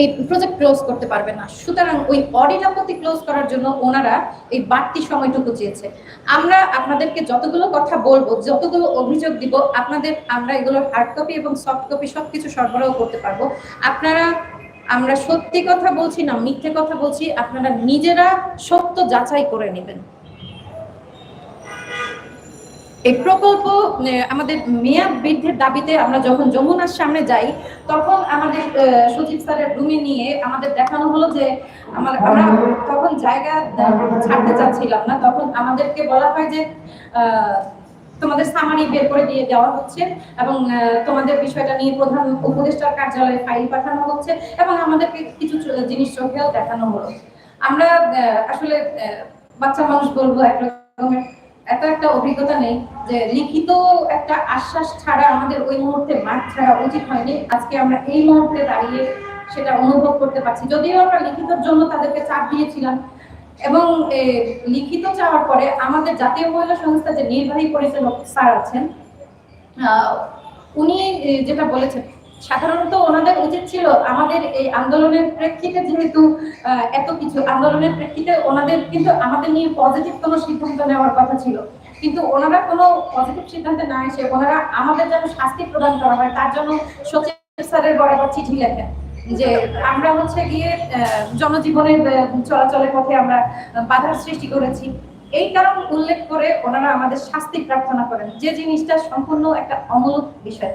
এই project close করতে পারবে না। সুতরাং ওই অডিট আপত্তি ক্লোজ করার জন্য ওনারা এই বাড়তি সময়টুকু চেয়েছে। আমরা আপনাদেরকে যতগুলো কথা বলব, যতগুলো অভিযোগ দিব, আপনাদের, আমরা এগুলো হার্ড কপি এবং সফট কপি সবকিছু সরবরাহ করতে পারব। আপনারা, আমরা সত্যি কথা বলছি না, মিথ্যে কথা বলছি, আপনারা নিজেরা সত্য যাচাই করে নেবেন। এই প্রকল্প আমাদের মেয়াদ বৃদ্ধির দাবিতে আমরা যখন যমুনার সামনে যাই, তখন আমাদের সচিব স্যারের রুমে নিয়ে আমাদের দেখানো হলো যে আমার, আমরা তখন জায়গা ছাড়তে চাচ্ছিলাম না। তখন আমাদেরকে বলা হয় যে তোমাদের সামারি বের করে দিয়ে দেওয়া হচ্ছে এবং তোমাদের বিষয়টা নিয়ে প্রধান উপদেষ্টার কার্যালয়ে ফাইল পাঠানো হচ্ছে এবং আমাদেরকে কিছু জিনিস চোখেও দেখানো হলো। আমরা আসলে বাচ্চা মানুষ বলব এক রকমের এত একটা অভিজ্ঞতা নেই যে লিখিত একটা আশ্বাস ছাড়া আমাদের ওই মুহূর্তে মাঠ ছাড়া উচিত হয়নি। আজকে আমরা এই মুহূর্তে দাঁড়িয়ে সেটা অনুভব করতে পারছি। যদিও আমরা লিখিতর জন্য তাদেরকে চাপ দিয়েছিলাম এবং লিখিত চাওয়ার পরে আমাদের জাতীয় মহিলা সংস্থা যে নির্বাহী পরিচালক স্যার আছেন উনি যেটা বলেছেন সাধারণত ওনাদের উচিত ছিল আমাদের এই আন্দোলনের প্রেক্ষিতে যেহেতু এত কিছু, আন্দোলনের প্রেক্ষিতে ওনাদের কিন্তু আমাদের নিয়ে পজিটিভ কোনো সিদ্ধান্ত নেওয়ার কথা ছিল। কিন্তু ওনারা কোনো পজিটিভ সিদ্ধান্তে না এসে ওনারা আমাদের যেন শাস্তি প্রদান করা হয়, তার জন্য সচিব স্যারের বরাবর চিঠি লেখেন যে আমরা হচ্ছে গিয়ে জনজীবনের চলাচলের পথে আমরা বাধার সৃষ্টি করেছি। এই কারণ উল্লেখ করে ওনারা আমাদের শাস্তি প্রার্থনা করেন। যে জিনিসটা সম্পূর্ণ একটা অমূলক বিষয়।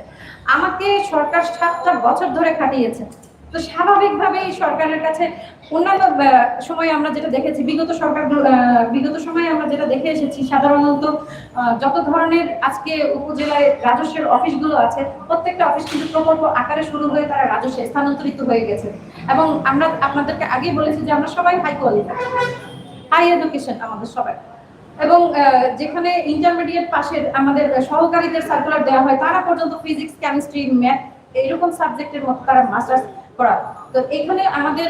আমাকে সরকার সাতটা বছর ধরে খাটিয়েছে। তো স্বাভাবিকভাবেই সরকারের কাছে অন্যান্য সময় আমরা যেটা দেখেছি, বিগত সরকার বিগত সময়ে আমরা যেটা দেখে এসেছি, সাধারণত যত ধরনের আজকে উপজেলায় রাজস্বের অফিসগুলো আছে, প্রত্যেকটা অফিস কিন্তু প্রকল্প আকারে শুরু হয়ে তারা রাজস্বে স্থানান্তরিত হয়ে গেছে। এবং আমরা আপনাদেরকে আগেই বলেছি যে আমরা সবাই হাই কোয়ালিটি হাই এডুকেশন আমাদের সবাই। এবং যেখানে ইন্টারমিডিয়েট পাশের আমাদের সহকারীদের সার্কুলার দেওয়া হয়, তারা পর্যন্ত ফিজিক্স কেমিস্ট্রি ম্যাথ এইরকম সাবজেক্টের মতো তারা মাস্টার্স করা। তো এখানে আমাদের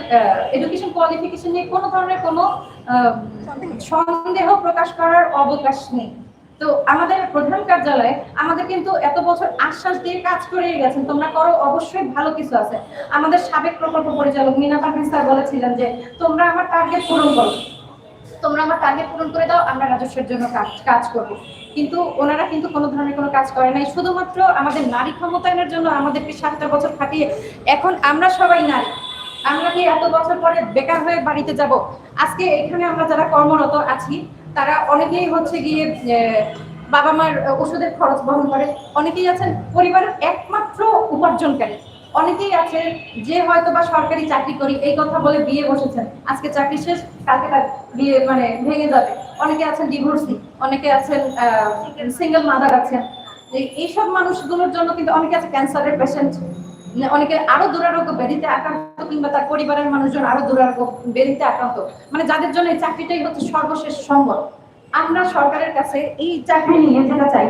এডুকেশন কোয়ালিফিকেশন নিয়ে কোনো ধরনের কোনো সন্দেহ প্রকাশ করার অবকাশ নেই। তো আমাদের প্রধান কার্যালয়ে আমাদের কিন্তু এত বছর আশ্বাস দিয়ে কাজ করে গেছেন, তোমরা করো, অবশ্যই ভালো কিছু আছে। আমাদের সাবেক প্রকল্প পরিচালক মিনা পারভিন স্যার বলেছিলেন যে, তোমরা আমার টার্গেট পূরণ করো। তোমরা আমার টার্গেট পূরণ করে দাও, আমরা রাজস্বের জন্য কাজ কাজ করব। কিন্তু ওনারা কিন্তু কোনো ধরনের কোনো কাজ করে নাই। শুধুমাত্র আমাদের নারী ক্ষমতায়নের জন্য আমাদেরকে সাতটা বছর খাটিয়ে এখন আমরা সবাই নারী। আমরা কি এত বছর পরে বেকার হয়ে বাড়িতে যাব? আজকে এখানে আমরা যারা কর্মরত আছি, তারা অনেকেই হচ্ছে গিয়ে বাবা মার ওষুধের খরচ বহন করে। অনেকেই আছেন পরিবারের একমাত্র উপার্জনকারী। অনেকেই আছে যে হয়তো বা সরকারি চাকরি করি, এই কথা বলে বিয়ে বসেছেন। আজকে চাকরি শেষ, কালকে তার বিয়ে মানে ভেঙে যাবে। অনেকে আছেন ডিভোর্সি অনেকে আছেন সিঙ্গেল মাদার আছেন। এইসব মানুষগুলোর জন্য কিন্তু অনেকে আছে ক্যান্সারের পেশেন্ট অনেকে আরও দুরারোগ্য ব্যাধিতে আক্রান্ত কিংবা তার পরিবারের মানুষজন আরও দুরারোগ্য ব্যাধিতে আক্রান্ত। মানে যাদের জন্য এই চাকরিটাই হচ্ছে সর্বশেষ সম্বল। আমরা সরকারের কাছে এই চাকরি নিয়ে যেটা চাই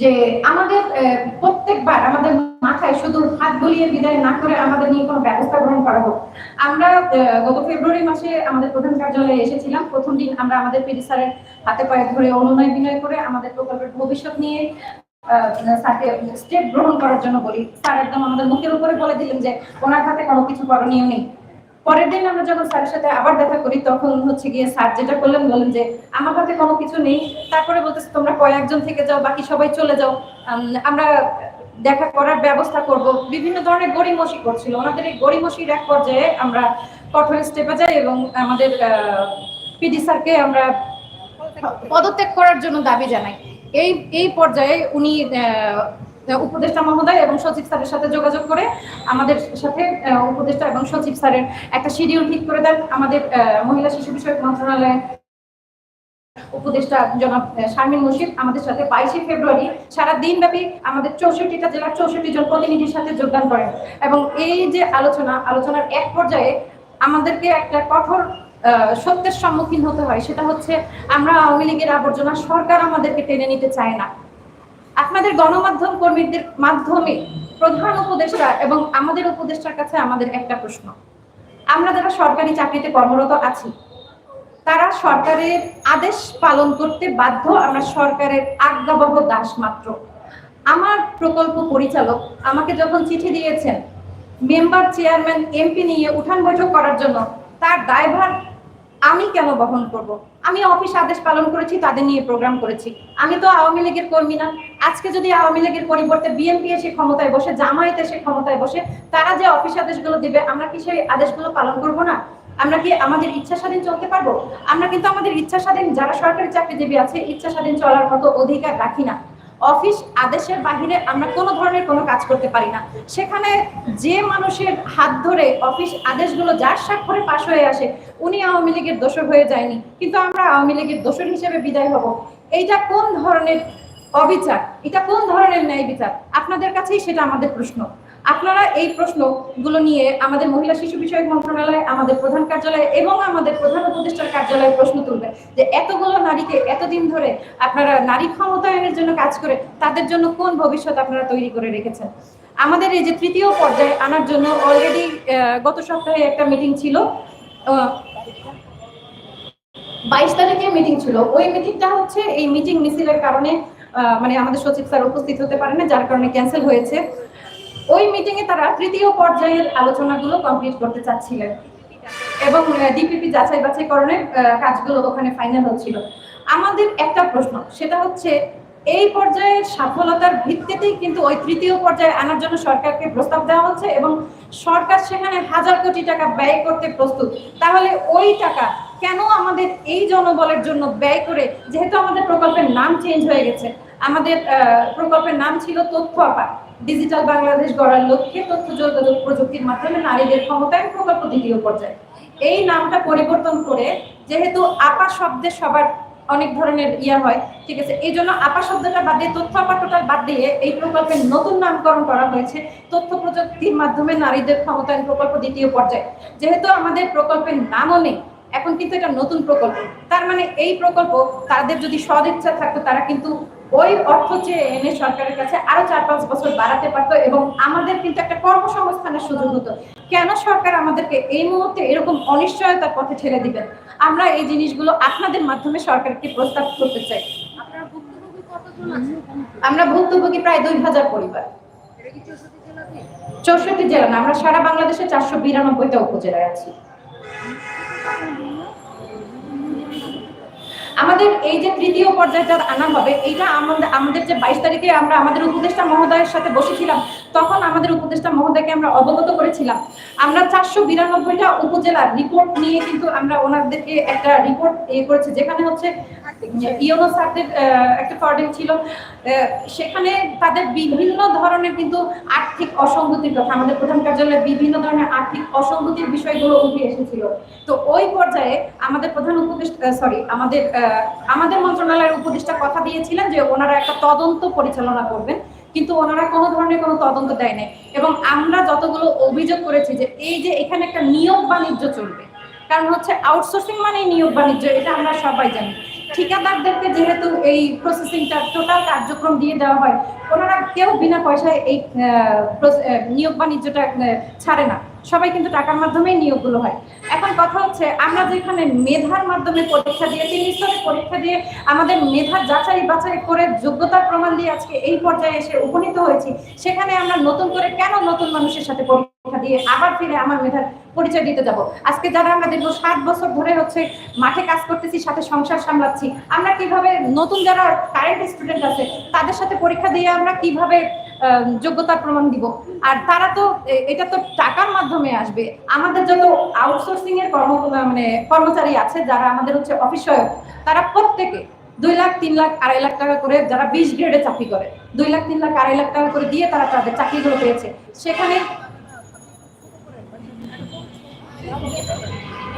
যে আমাদের প্রত্যেকবার আমাদের মাথায় শুধু হাত গলিয়ে বিদায় না করে আমাদের নিয়ে কোনো ব্যবস্থা গ্রহণ করা হোক। আমরা গত ফেব্রুয়ারি মাসে আমাদের প্রধান কার্যালয়ে এসেছিলাম। প্রথম দিন আমরা আমাদের পিডি স্যারের হাতে পায়ে ধরে অনুনয় বিনয় করে আমাদের প্রকল্পের ভবিষ্যৎ নিয়ে স্যারকে স্টেপ গ্রহণ করার জন্য বলি। স্যার একদম আমাদের মুখের উপরে বলে দিলেন যে, ওনার হাতে কোনো কিছু করণীয় নেই। পরের দিন আমরা যখন স্যারের সাথে আবার দেখা করি, তখন হচ্ছে গিয়ে স্যার যেটা করলেন বলেন যে, আমার হাতে কোনো কিছু নেই। তারপরে বলতেছে, তোমরা কয়েকজন থেকে যাও, বাকি সবাই চলে যাও। আমরা দেখা করার ব্যবস্থা করব। বিভিন্ন ধরনের গড়িমসি করছিল। ওনাদের এই গড়িমসির এক পর্যায়ে আমরা কঠোর স্টেপে যাই এবং আমাদের পিডি স্যারকে আমরা পদত্যাগ করার জন্য দাবি জানাই। এই এই পর্যায়ে উনি উপদেষ্টা মহোদয় এবং সচিব স্যারের সাথে যোগাযোগ করে আমাদের সাথে উপদেষ্টা এবং সচিব স্যারের একটা শিডিউল ঠিক করে দেন আমাদের মহিলা শিশু বিষয়ক মন্ত্রণালয়ে উপদেষ্টা জনাব শারমিন মুর্শিদ আমাদের সাথে বাইশে ফেব্রুয়ারি সারা দিন ব্যাপী আমাদের চৌষট্টিটা জেলার চৌষট্টি জন প্রতিনিধির সাথে যোগদান করেন। এবং এই যে আলোচনা, আলোচনার এক পর্যায়ে আমাদেরকে একটা কঠোর সত্যের সম্মুখীন হতে হয়, সেটা হচ্ছে আমরা আওয়ামী লীগের আবর্জনা সরকার আমাদেরকে টেনে নিতে চায় না। আপনাদের গণমাধ্যম কর্মীদের মাধ্যমে প্রধান উপদেষ্টা এবং আমাদের উপদেষ্টার কাছে আমাদের একটা প্রশ্ন। আমরা যারা সরকারি চাকরিতে কর্মরত আছি, তারা সরকারের আদেশ পালন করতে বাধ্য আমরা সরকারের আজ্ঞাবহ দাস মাত্র। আমার প্রকল্প পরিচালক আমাকে যখন চিঠি দিয়েছেন, মেম্বার চেয়ারম্যান এমপি নিয়ে উঠান বৈঠক করার জন্য, তার দায়ভার আমি কেন বহন করব? আমি অফিস আদেশ পালন করেছি, তাদের নিয়ে প্রোগ্রাম করেছি। আমি তো আওয়ামী লীগের কর্মী না। আজকে যদি আওয়ামী লীগের পরিবর্তে বিএনপি এসে ক্ষমতায় বসে, জামায়াত এসে ক্ষমতায় বসে, তারা যে অফিস আদেশগুলো দিবে, আমরা কি সেই আদেশগুলো পালন করব না? আমরা কি আমাদের ইচ্ছা স্বাধীন চলতে পারব? আমরা কিন্তু আমাদের ইচ্ছা স্বাধীন, যারা সরকারি চাকরিজীবী আছে, ইচ্ছা স্বাধীন চলার মতো অধিকার রাখি না। অফিস আদেশের বাহিরে আমরা কোনো ধরনের কোনো কাজ করতে পারি না। সেখানে যে মানুষের হাত ধরে অফিস আদেশগুলো যার স্বাক্ষরে পাশ হয়ে আসে, উনি আওয়ামী লীগের দোষর হয়ে যায়নি। কিন্তু আমরা আওয়ামী লীগের দোষর হিসেবে বিদায় হব। এইটা কোন ধরনের অবিচার? এটা কোন ধরনের ন্যায় বিচার? আপনাদের কাছেই সেটা আমাদের প্রশ্ন। আপনারা এই প্রশ্নগুলো নিয়ে আমাদের মহিলা শিশু বিষয়ক মন্ত্রণালয়, আমাদের প্রধান কার্যালয় এবং আমাদের প্রধান উপদেষ্টার কার্যালয়ে প্রশ্ন তুলবে যে এতগুলো নারীকে এতদিন ধরে আপনারা নারী ক্ষমতায়নের জন্য কাজ করে তাদের জন্য কোন ভবিষ্যৎ আপনারা তৈরি করে রেখেছেন? আমাদের এই যে তৃতীয় পর্যায়ে আনার জন্য অলরেডি গত সপ্তাহে একটা মিটিং ছিল বাইশ তারিখে মিটিং ছিল। ওই মিটিংটা হচ্ছে এই মিটিং মিছিলের কারণে মানে আমাদের সচিব স্যার উপস্থিত হতে পারেন না, যার কারণে ক্যান্সেল হয়েছে। ওই মিটিং এ তারা তৃতীয় পর্যায়ের আলোচনাগুলো কমপ্লিট করতে চাচ্ছিলেন। এবং ডিপিপি যাচাই বাছাইকরণের কাজগুলো ওখানে ফাইনাল হচ্ছিল। আমাদের একটা প্রশ্ন, সেটা হচ্ছে, এই পর্যায়ের সফলতার ভিত্তিতেই কিন্তু ওই তৃতীয় পর্যায়ে আনার জন্য সরকারকে প্রস্তাব দেওয়া হচ্ছে এবং সরকার সেখানে হাজার কোটি টাকা ব্যয় করতে প্রস্তুত। তাহলে ওই টাকা কেন আমাদের এই জনবলের জন্য ব্যয় করে, যেহেতু আমাদের প্রকল্পের নাম চেঞ্জ হয়ে গেছে আমাদের প্রকল্পের নাম ছিল তথ্য আপা ডিজিটাল বাংলাদেশ গড়ার লক্ষ্যে তথ্য যোগাযোগ প্রযুক্তির মাধ্যমে নারীদের ক্ষমতায়ন প্রকল্প দ্বিতীয় পর্যায়ে। এই নামটা পরিবর্তন করে যেহেতু আপা শব্দে সবার অনেক ধরনের ইয়া হয়, ঠিক আছে, এই জন্য আপা শব্দটা বাদ দিয়ে তথ্য আপা টোটাল বাদ দিয়ে এই প্রকল্পের নতুন নামকরণ করা হয়েছে তথ্য প্রযুক্তির মাধ্যমে নারীদের ক্ষমতায়ন প্রকল্প দ্বিতীয় পর্যায়ে। যেহেতু আমাদের প্রকল্পের নামও নেই, এখন কিন্তু এটা নতুন প্রকল্প। তার মানে এই প্রকল্প তাদের যদি সদিচ্ছা থাকতো, তারা কিন্তু ওই অর্থ চেয়ে এনে সরকারের কাছে আরও চার পাঁচ বছর বাড়াতে পারতো এবং আমাদের কিন্তু একটা কর্মসংস্থানের সুযোগ হতো। কেন সরকার আমাদেরকে এই মুহূর্তে এরকম অনিশ্চয়তার পথে ঠেলে দিবেন? আমরা এই জিনিসগুলো আপনাদের মাধ্যমে সরকারকে প্রস্তাব করতে চাই। আমরা ভুক্তভোগী প্রায় দুই হাজার পরিবার। চৌষট্টি চৌষট্টি জেলা না আমরা সারা বাংলাদেশে চারশো বিরানব্বইটা উপজেলায় আছি। আমাদের এই যে তৃতীয় পর্যায়টা আনা হবে, এইটা আমাদের আমাদের যে বাইশ তারিখে আমরা আমাদের উপদেষ্টা মহোদয়ের সাথে বসেছিলাম, তখন আমাদের উপদেষ্টা মহোদয়কে আমরা অবগত করেছিলাম। আমরা চারশো বিরানব্বইটা উপজেলার রিপোর্ট নিয়ে কিন্তু আমরা ওনাদেরকে একটা রিপোর্ট ইয়ে করেছি, যেখানে হচ্ছে ইওনো স্যারদের একটা ফর্ডিং ছিল সেখানে তাদের বিভিন্ন ধরনের কিন্তু আর্থিক অসঙ্গতির কথা, আমাদের প্রধান কার্যালয়ে বিভিন্ন ধরনের আর্থিক অসঙ্গতির বিষয়গুলো উঠে এসেছিল। তো ওই পর্যায়ে আমাদের প্রধান উপদেষ্টা সরি আমাদের আমাদের মন্ত্রণালয়ের উপদেষ্টা কথা দিয়েছিলেন যে ওনারা একটা তদন্ত পরিচালনা করবেন, কিন্তু ওনারা কোনো ধরনের কোনো তদন্ত দেয় নাই। এবং আমরা যতগুলো অভিযোগ করেছি যে এই যে এখানে একটা নিয়োগ বাণিজ্য চলবে, কারণ হচ্ছে আউটসোর্সিং মানে নিয়োগ বাণিজ্য, এটা আমরা সবাই জানি। ঠিকাদারদেরকে যেহেতু এই প্রসেসিংটা টোটাল কার্যক্রম দিয়ে দেওয়া হয়, ওনারা কেউ বিনা পয়সায় এই নিয়োগ বাণিজ্যটা ছাড়ে না। সবাই কিন্তু টাকার মাধ্যমেই নিয়োগগুলো হয়। এখন কথা হচ্ছে, আমরা যেখানে মেধার মাধ্যমে পরীক্ষা দিয়ে, তিন স্তরে পরীক্ষা দিয়ে আমাদের মেধার যাচাই বাছাই করে যোগ্যতার প্রমাণ দিয়ে আজকে এই পর্যায়ে এসে উপনীত হয়েছি, সেখানে আমরা নতুন করে কেন নতুন মানুষের সাথে পরীক্ষা আবার ফিরে আমার মেধার পরিচয় দিতে যাব। আজকে যারা আমরা দেখব ষাট বছর ধরে হচ্ছে মাঠে কাজ করতেছি, সাথে সংসার সামলাচ্ছি, আমরা কীভাবে নতুন যারা কারেন্ট স্টুডেন্ট আছে, তাদের সাথে পরীক্ষা দিয়ে আমরা কীভাবে যোগ্যতার প্রমাণ দিব? আর তারা তো এটা তো টাকার মাধ্যমে আসবে। আমাদের যত আউটসোর্সিং এর কর্ম মানে কর্মচারী আছে, যারা আমাদের হচ্ছে অফিস সহায়ক, তারা প্রত্যেকে দুই লাখ, তিন লাখ, আড়াই লাখ টাকা করে যারা বিশ গ্রেডে চাকরি করে, দুই লাখ, তিন লাখ, আড়াই লাখ টাকা করে দিয়ে তারা তাদের চাকরিগুলো পেয়েছে। সেখানে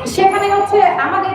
সেখানে হচ্ছে আমাদের